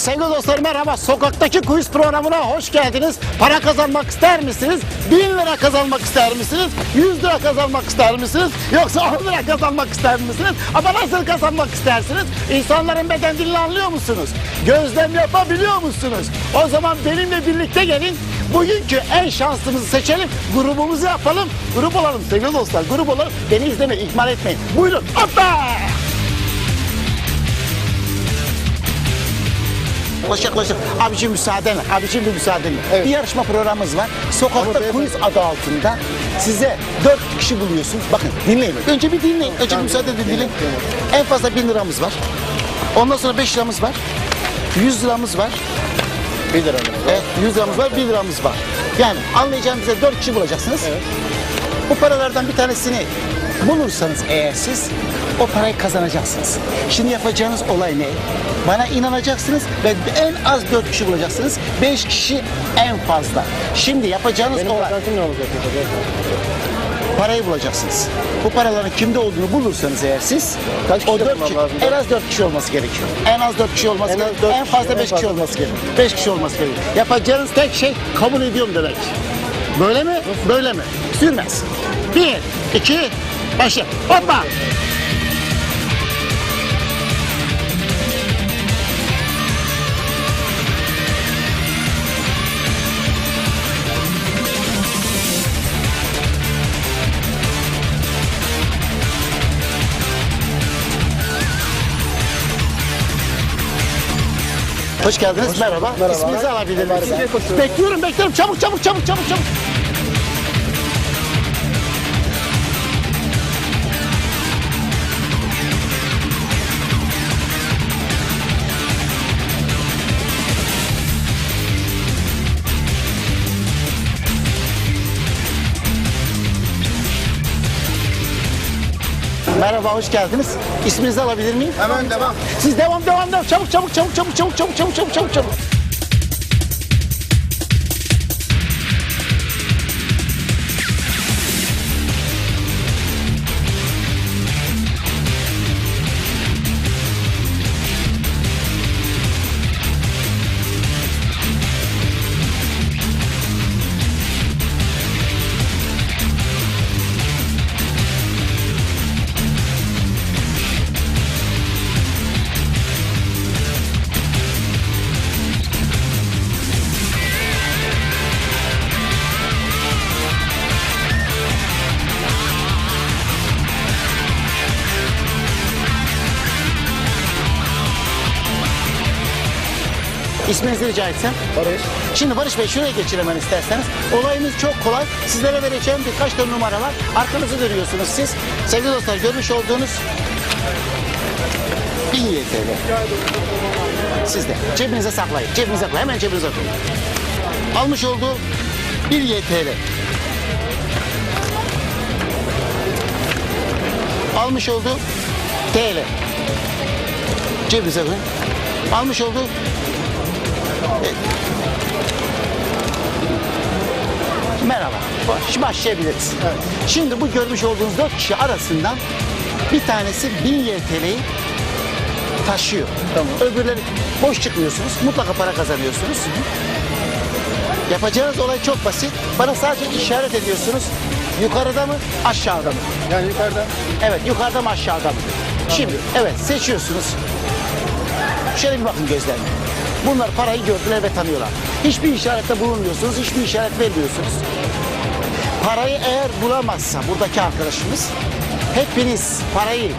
Sevgili dostlar merhaba. Sokaktaki quiz programına hoş geldiniz. Para kazanmak ister misiniz? 1000 lira kazanmak ister misiniz? 100 lira kazanmak ister misiniz? Yoksa 10 lira kazanmak ister misiniz? Ama nasıl kazanmak istersiniz? İnsanların beden dilini anlıyor musunuz? Gözlem yapabiliyor musunuz? O zaman benimle birlikte gelin. Bugünkü en şanslımızı seçelim. Grubumuzu yapalım. Grup olalım sevgili dostlar. Grup olalım. Beni izlemeyin, ihmal etmeyin. Buyurun. Hoppa! Yaklaş yaklaş. Abiciğim müsaadenle, abiciğim bir müsaadenle. Evet. Bir yarışma programımız var. Sokakta quiz adı altında size dört kişi buluyorsunuz. Bakın dinleyin. Önce bir dinleyin. Önce bir müsaade edin dinleyin. En fazla bin liramız var. Ondan sonra beş liramız var. Yüz liramız var. 1 lira. Evet, 100 liramız var, 1 liramız var. Yani anlayacağınız bize 4 kişi bulacaksınız. Bu paralardan bir tanesini bulursanız eğer siz o parayı kazanacaksınız. Şimdi yapacağınız olay ne? Bana inanacaksınız ve en az 4 kişi bulacaksınız. 5 kişi en fazla. Şimdi yapacağınız Benim olay kazancım ne olacak parayı bulacaksınız. Bu paraların kimde olduğunu bulursanız eğer siz Kaç kişi o 4 yapmam kişi, lazım? en az 4 kişi olması gerekiyor. En az 4 kişi olması En gerekiyor. dört En fazla en 5 kişi olması gerekiyor. 5 kişi olması gerekiyor. Yapacağınız tek şey kabul ediyorum demek. Böyle mi? Böyle mi? Sürmez. 1 2 başla. Hoppa. Hoş geldiniz. merhaba. Merhaba. İsminizi alabilir miyim? Bekliyorum, bekliyorum. Çabuk, çabuk, çabuk, çabuk, çabuk. Merhaba, hoş geldiniz. İsminizi alabilir miyim? Hemen devam. Siz devam, devam, devam. Çabuk, çabuk, çabuk, çabuk, çabuk, çabuk, çabuk, çabuk, çabuk, İsminizi rica etsem. Barış. Şimdi Barış Bey şuraya geçin hemen isterseniz. Olayımız çok kolay. Sizlere vereceğim birkaç tane numara var. Arkanızı görüyorsunuz siz. Sevgili dostlar görmüş olduğunuz 1000 YTL. Sizde. Cebinize saklayın. Cebinize saklayın. Hemen cebinize koyun. Almış olduğu 1 YTL. Almış olduğu TL. Cebinize koyun. Almış olduğu Merhaba. Başlayabiliriz. Şimdi bu görmüş olduğunuz dört kişi arasından bir tanesi 1000 YTL'yi taşıyor. Tamam. Öbürleri boş çıkmıyorsunuz. Mutlaka para kazanıyorsunuz. Yapacağınız olay çok basit. Bana sadece işaret ediyorsunuz. Yukarıda mı, aşağıda mı? Yani yukarıda. Evet, yukarıda mı, aşağıda mı? Şimdi, evet seçiyorsunuz. Şöyle bir bakın gözlerine. Bunlar parayı gördüler ve tanıyorlar. Hiçbir işarette bulunmuyorsunuz, hiçbir işaret vermiyorsunuz. Parayı eğer bulamazsa buradaki arkadaşımız, hepiniz parayı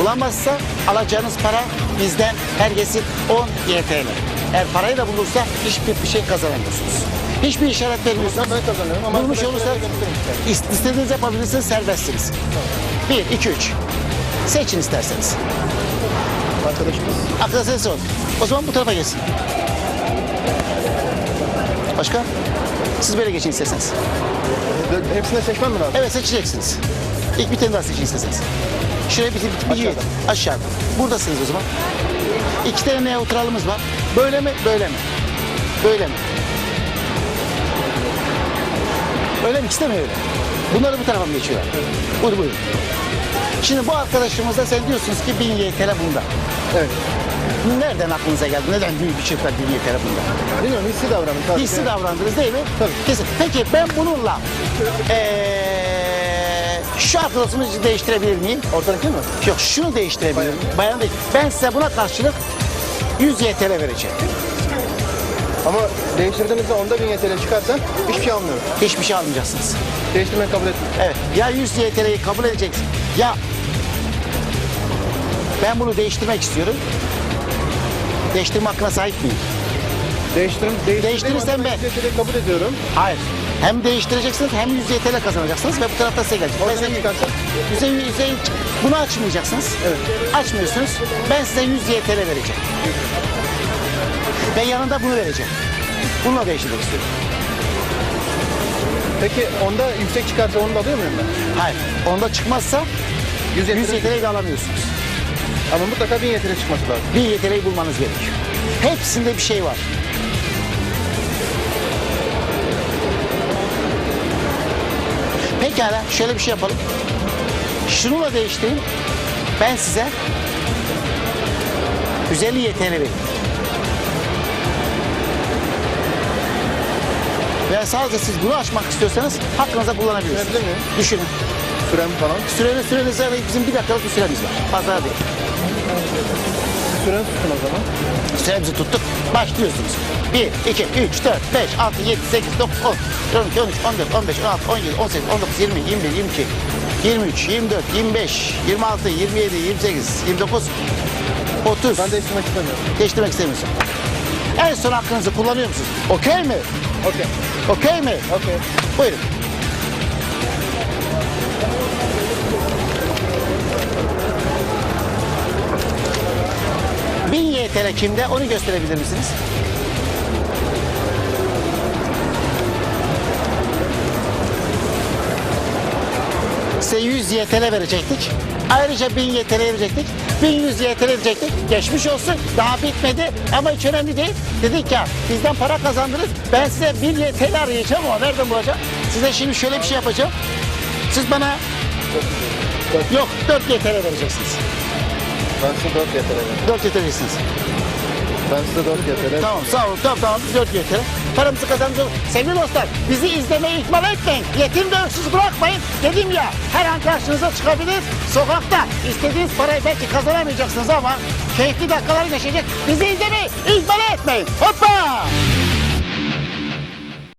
bulamazsa alacağınız para bizden herkesin 10 YTL. Eğer parayı da bulursa hiçbir bir şey kazanamıyorsunuz. Hiçbir işaret vermiyorsunuz. Ben kazanıyorum ama Bulmuş olursa götürün ist- istediğinizi yapabilirsiniz, serbestsiniz. Bir, iki, üç. Seçin isterseniz. Arkadaşımız. Aklınıza son. O zaman bu tarafa geçsin. Başka? Siz böyle geçin isterseniz. Hepsini seçmem mi lazım? Evet seçeceksiniz. İlk bir tane daha seçin isterseniz. Şuraya bir, bir, bir Aşağıda. Aşağıda. Buradasınız o zaman. İki tane neutralımız var. Böyle mi, böyle mi? Böyle mi? Öyle mi? İkisi de mi öyle? Bunları bu tarafa mı geçiyorlar? Buyurun buyurun. Şimdi bu arkadaşımıza sen diyorsunuz ki 1000 YTL bunda. Evet. Nereden aklınıza geldi? Neden büyük bir çift bin YTL bunda? Bilmiyorum hissi davranın. Tabii. Hissi davrandınız değil mi? Tabii. Kesin. Peki ben bununla eee şu arkadaşımızı değiştirebilir miyim? Ortadaki mi? Yok şunu değiştirebilirim. Bayan değil. Ben size buna karşılık 100 YTL vereceğim. Ama değiştirdiğinizde onda 1000 YTL çıkarsa hiçbir şey almıyorum. Hiçbir şey almayacaksınız. Değiştirmeyi kabul etmiyorum. Evet. Ya 100 YTL'yi kabul edeceksin. Ya ben bunu değiştirmek istiyorum. Değiştirme hakkına sahip miyim? Değiştirin, Değiştirirsen ben- 100 YTL kabul ediyorum. Hayır. Hem değiştireceksiniz hem 100 YTL kazanacaksınız ve bu tarafta size gelecek. Ben Ortada size çıkarsa yüze, yüze, bunu açmayacaksınız. Evet. Açmıyorsunuz. Ben size 100 YTL vereceğim. Ve yanında bunu vereceğim. Bununla değiştirmek istiyorum. Peki onda yüksek çıkarsa onu da alıyor muyum ben? Hayır. Onda çıkmazsa 100 100 YTL. YTL'yi de alamıyorsunuz. Ama mutlaka 1000 YTL çıkması lazım. Bir YTL'yi bulmanız gerekiyor. Hepsinde bir şey var. Pekala şöyle bir şey yapalım. Şununla değiştirin. Ben size 150 YTL vereyim. Veya sadece siz bunu açmak istiyorsanız hakkınıza kullanabilirsiniz. Düşünebilir miyim? Düşünün. Sürem falan. Süreniz var. Bizim bir dakikalık bir süremiz var. Fazla değil. Süren tutun o zaman. Süremizi tuttuk. Başlıyorsunuz. 1, 2, 3, 4, 5, 6, 7, 8, 9, 10, 12, 13, 14, 15, 16, 17, 18, 19, 20, 21, 22, 23, 24, 25, 26, 27, 28, 29, 30. Ben değiştirmek istemiyorum. Değiştirmek istemiyorsun. En son hakkınızı kullanıyor musunuz? Okey mi? Okey. Okey mi? Okey. Buyurun. Bin YTL kimde? Onu gösterebilir misiniz? Size 100 YTL verecektik. Ayrıca 1000 YTL verecektik. 1100 YTL verecektik. Geçmiş olsun. Daha bitmedi ama hiç önemli değil. Dedik ya bizden para kazandınız. Ben size 1 YTL arayacağım ama nereden bulacağım? Size şimdi şöyle bir şey yapacağım. Siz bana yok 4 YTL vereceksiniz. Ben size 4 YTL veririm. 4 YTL vereceksiniz. Ben size 4 YTL Tamam sağ olun tamam tamam 4 YTL. Paramızı kazanacağız. Sevgili dostlar bizi izlemeyi ihmal etmeyin. Yetim de öksüz bırakmayın. Dedim ya her an karşınıza çıkabilir. Sokakta istediğiniz parayı belki kazanamayacaksınız ama keyifli dakikalar geçecek. Bizi izlemeyi ihmal etmeyin. Hoppa!